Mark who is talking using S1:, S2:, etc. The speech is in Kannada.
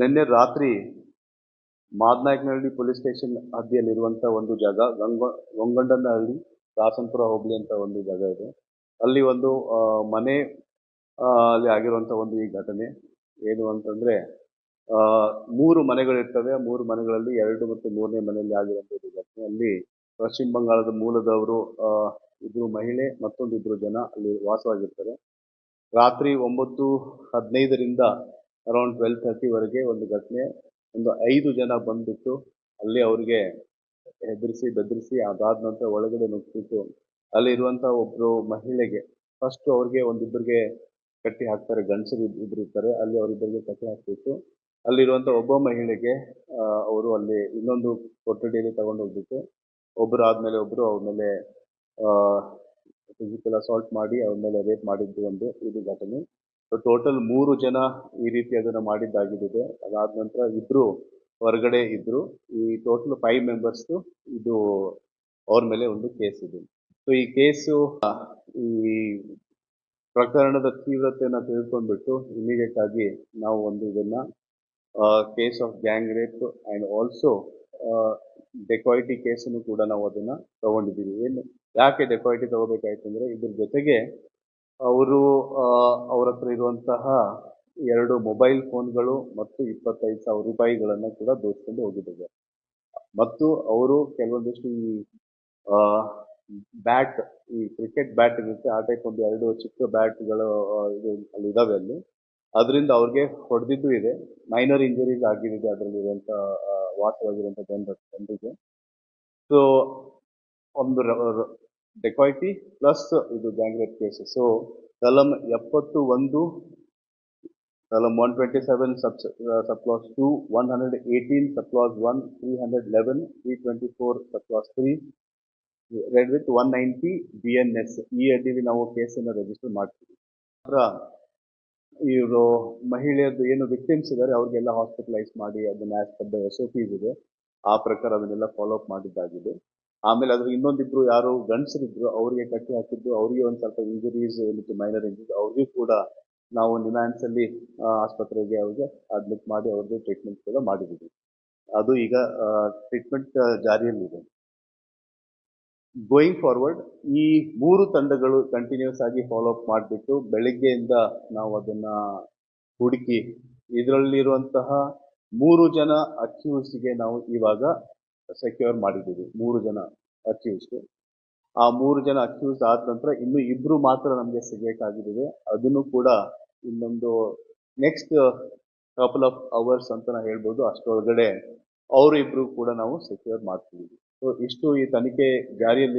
S1: ನಿನ್ನೆ ರಾತ್ರಿ ಮಾದನಾಯಕನಹಳ್ಳಿ ಪೊಲೀಸ್ ಸ್ಟೇಷನ್ ಹದ್ದಿಯಲ್ಲಿರುವಂಥ ಒಂದು ಜಾಗ, ಗಂಗ ಗಂಗಂಡನಹಳ್ಳಿ ದಾಸನಪುರ ಹೋಬಳಿ ಅಂತ ಒಂದು ಜಾಗ ಇದೆ. ಅಲ್ಲಿ ಒಂದು ಮನೆ ಅಲ್ಲಿ ಆಗಿರುವಂಥ ಒಂದು ಈ ಘಟನೆ. ಏನು ಅಂತಂದ್ರೆ ಮೂರು ಮನೆಗಳಿರ್ತವೆ. ಮೂರು ಮನೆಗಳಲ್ಲಿ ಎರಡು ಮತ್ತು ಮೂರನೇ ಮನೆಯಲ್ಲಿ ಆಗಿರುವಂತ ಒಂದು ಘಟನೆ. ಅಲ್ಲಿ ಪಶ್ಚಿಮ ಬಂಗಾಳದ ಮೂಲದವರು ಇಬ್ಬರು ಮಹಿಳೆ ಮತ್ತೊಂದು ಇಬ್ಬರು ಜನ ಅಲ್ಲಿ ವಾಸವಾಗಿರ್ತಾರೆ. ರಾತ್ರಿ ಒಂಬತ್ತು ಹದಿನೈದರಿಂದ ಅರೌಂಡ್ ಟ್ವೆಲ್ ವರೆಗೆ ಒಂದು ಘಟನೆ. ಒಂದು ಐದು ಜನ ಬಂದ್ಬಿಟ್ಟು ಅಲ್ಲಿ ಅವ್ರಿಗೆ ಹೆದರಿಸಿ, ಬೆದರಿಸಿ, ಅದಾದ ನಂತರ ಒಳಗಡೆ ನುಗ್ಗಿಬಿಟ್ಟು ಅಲ್ಲಿ ಇರುವಂತ ಒಬ್ರು ಮಹಿಳೆಗೆ ಫಸ್ಟ್ ಅವ್ರಿಗೆ ಒಂದಿಬ್ಬರಿಗೆ ಕಟ್ಟಿ ಹಾಕ್ತಾರೆ, ಗಂಡಸರು ಇಬ್ರು ಇರ್ತಾರೆ. ಅಲ್ಲಿ ಅವರಿಬ್ಬರಿಗೆ ಕಟ್ಟಿ ಹಾಕ್ಬಿಟ್ಟು ಅಲ್ಲಿರುವಂತ ಒಬ್ಬ ಮಹಿಳೆಗೆ ಅವರು ಅಲ್ಲಿ ಇನ್ನೊಂದು ಕೊಠಡಿಯಲ್ಲಿ ತಗೊಂಡು ಹೋಗ್ಬಿಟ್ಟು ಒಬ್ರು ಆದ್ಮೇಲೆ ಒಬ್ರು ಅವ್ರ ಮೇಲೆ ಫಿಸಿಕಲ್ ಅಸಾಲ್ಟ್ ಮಾಡಿ ಅವ್ರ ಮೇಲೆ ರೇಪ್ ಮಾಡಿದ್ದು ಒಂದು, ಇದು ಘಟನೆ. ಟೋಟಲ್ ಮೂರು ಜನ ಈ ರೀತಿ ಅದನ್ನು ಮಾಡಿದ್ದಾಗಿದೆ ಅದಾದ ನಂತರ ಇಬ್ಬರು ಹೊರಗಡೆ ಇದ್ದರು ಈ ಟೋಟಲ್ ಫೈವ್ ಮೆಂಬರ್ಸ್ ಇದು ಅವ್ರ ಮೇಲೆ ಒಂದು ಕೇಸ್ ಇದೆ. ಸೊ ಈ ಕೇಸು ಈ ಪ್ರಕರಣದ ತೀವ್ರತೆಯನ್ನು ತಿಳ್ಕೊಂಡ್ಬಿಟ್ಟು ಇಮಿಡಿಯೇಟ್ ಆಗಿ ನಾವು ಒಂದು ಇದನ್ನ case of gang rape and also dacoity ಕೇಸನ್ನು ಕೂಡ ನಾವು ಅದನ್ನ ತಗೊಂಡಿದ್ದೀವಿ. ಏನು, ಯಾಕೆ ಡೆಕಾಯಿಟಿ ತಗೋಬೇಕಾಯ್ತು ಅಂದರೆ ಇದ್ರ ಜೊತೆಗೆ ಅವರು ಅವ್ರ ಹತ್ರ ಇರುವಂತಹ ಎರಡು ಮೊಬೈಲ್ ಫೋನ್ಗಳು ಮತ್ತು ಇಪ್ಪತ್ತೈದು ಸಾವಿರ ರೂಪಾಯಿಗಳನ್ನು ಕೂಡ ದೋಚಿಕೊಂಡು ಹೋಗಿದ್ದಾರೆ. ಮತ್ತು ಅವರು ಕೆಲವೊಂದಿಷ್ಟು ಈ ಬ್ಯಾಟ್, ಈ ಕ್ರಿಕೆಟ್ ಬ್ಯಾಟ್ ಇರುತ್ತೆ, ಆ ಟೈಪ್ ಒಂದು ಎರಡು ಚಿಕ್ಕ ಬ್ಯಾಟ್ಗಳು ಅಲ್ಲಿ ಇದಾವೆ ಅಲ್ಲಿ. ಅದರಿಂದ ಅವ್ರಿಗೆ ಹೊಡೆದಿದ್ದು ಇದೆ. ಮೈನರ್ ಇಂಜುರೀಸ್ ಆಗಿರುತ್ತೆ ಅದರಲ್ಲಿ ಇರುವಂತ ವಾಸವಾಗಿರುವಂತ ಜನರ, ಜನರಿಗೆ. ಸೊ ಒಂದು ಡೆಕಾಯಿಟಿ ಪ್ಲಸ್ ಇದು ಗ್ಯಾಂಗ್ ರೇಪ್ ಕೇಸ್ ಸೊ ಕಲಂ ಎಪ್ಪತ್ತು ಒಂದು ಕಲಂ one twenty seven sub clause two one hundred eighteen sub clause one three hundred eleven three twenty four sub clause three read with one ninety B N S ಈ ಅಡಿಯಲ್ಲಿ ನಾವು ಕೇಸನ್ನು ರಿಜಿಸ್ಟರ್ ಮಾಡ್ತೀವಿ. ಅದರ ಇವರು ಮಹಿಳೆಯದ್ದು ಏನು ವಿಕ್ಟಿಮ್ಸ್ ಇದ್ದಾರೆ ಅವ್ರಿಗೆಲ್ಲ ಹಾಸ್ಪಿಟಲೈಸ್ ಮಾಡಿ, ಅದನ್ನ as per the S O P ಇದೆ. ಆ ಪ್ರಕಾರ ಅದನ್ನೆಲ್ಲ ಫಾಲೋ ಅಪ್ ಮಾಡಿದ್ದಾಗಿದೆ. ಆಮೇಲೆ ಅದ್ರ ಇನ್ನೊಂದಿಬ್ರು ಯಾರು ಗಂಡಸರಿದ್ರು, ಅವರಿಗೆ ಕಟ್ಟಿ ಹಾಕಿದ್ದು, ಅವರಿಗೆ ಒಂದು ಸ್ವಲ್ಪ ಇಂಜುರೀಸ್ ಏನಿತ್ತು ಮೈನರ್ ಇಂಜುರೀಸ್ ಅವ್ರಿಗೂ ಕೂಡ ನಾವು ನಿಮ್ಯಾನ್ಸ್ ಅಲ್ಲಿ ಆಸ್ಪತ್ರೆಗೆ ಅವ್ರಿಗೆ ಅಡ್ಮಿಟ್ ಮಾಡಿ ಅವ್ರಿಗೆ ಟ್ರೀಟ್ಮೆಂಟ್ ಕೂಡ ಮಾಡಿದ್ದೀವಿ. ಅದು ಈಗ ಟ್ರೀಟ್ಮೆಂಟ್ ಜಾರಿಯಲ್ಲಿದೆ. ಗೋಯಿಂಗ್ ಫಾರ್ವರ್ಡ್ ಈ ಮೂರು ತಂಡಗಳು ಕಂಟಿನ್ಯೂಸ್ ಆಗಿ ಫಾಲೋ ಅಪ್ ಮಾಡಿಬಿಟ್ಟು ಬೆಳಿಗ್ಗೆಯಿಂದ ನಾವು ಅದನ್ನ ಹುಡುಕಿ, ಇದರಲ್ಲಿರುವಂತಹ ಮೂರು ಜನ ಅಕ್ಯೂಸ್ಗೆ ನಾವು ಇವಾಗ ಸೆಕ್ಯೂರ್ ಮಾಡಿದ್ದೀವಿ. ಮೂರು ಜನ ಅಕ್ಯೂಸ್ಡ್ ಆ ಮೂರು ಜನ ಅಕ್ಯೂಸ್ ಆದ ನಂತರ ಇನ್ನು ಇಬ್ರು ಮಾತ್ರ ನಮಗೆ ಸಿಗಬೇಕಾಗಿದೆ ಅದನ್ನು ಕೂಡ ಇನ್ನೊಂದು ನೆಕ್ಸ್ಟ್ ಕಪಲ್ ಆಫ್ ಅವರ್ಸ್ ಅಂತ ನಾವು ಹೇಳ್ಬೋದು. ಅಷ್ಟರೊಳಗಡೆ ಅವರು ಕೂಡ ನಾವು ಸೆಕ್ಯೂರ್ ಮಾಡ್ತೀವಿ. ಸೊ ಇಷ್ಟು ಈ ತನಿಖೆ ಜಾರಿಯಲ್ಲಿ